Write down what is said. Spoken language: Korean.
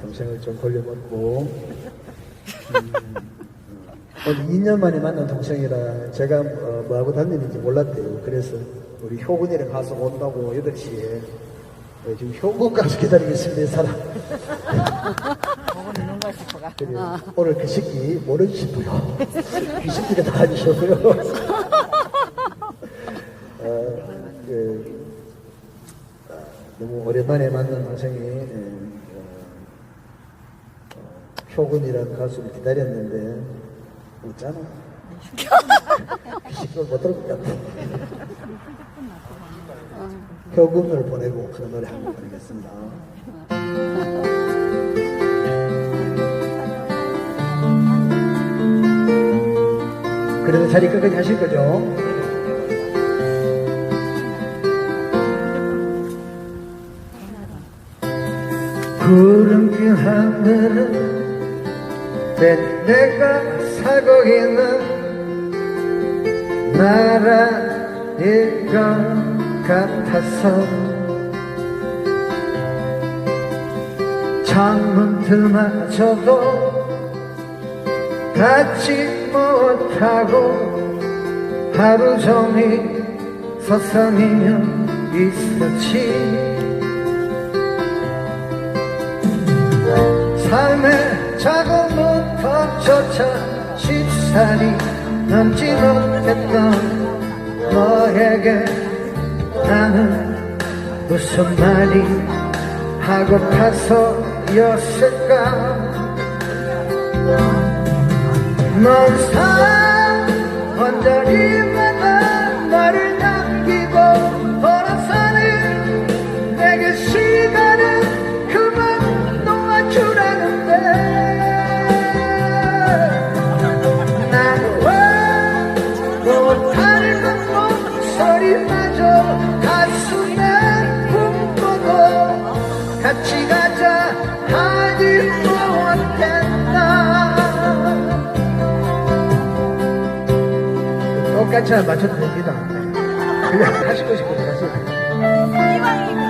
동생을 좀 걸려먹고 음, 오늘 2년 만에 만난 동생이라 제가 어, 뭐하고 다니는지 몰랐대요. 그래서 우리 효군이랑 가서 온다고 8시에 어, 지금 효군 가서 기다리고 있습니다. 이 사람. 먹은 있는가 싶어가. 그래, 오늘 그 새끼 모르시고요. 귀신들이 다 아니셨고요. 어, 그, 아, 너무 오랜만에 만난 동생이 예, 어, 어, 효근이라는 가수를 기다렸는데 웃잖아. 귀신들 못 들을 것 같아. 효근을 보내고 그런 노래 한곡 보내겠습니다. 그래도 자리 끝까지 하실 거죠? 구름진 하늘 은내 내가 살고 있는 나라일 것 같아서 창문들마저도 닫지 못하고 하루 종일 서성이며 있었지. 삶의 작은 부터조차 쉽사리 넘지 못했던 너에게 나는 무슨 말이 하고파서였을까? 넌 사랑 목소리마저 가슴에 품고도 같이 가자 하지 못했나 똑같이 맞춰도 됩니다. 그냥 하시고 싶으면 하세요.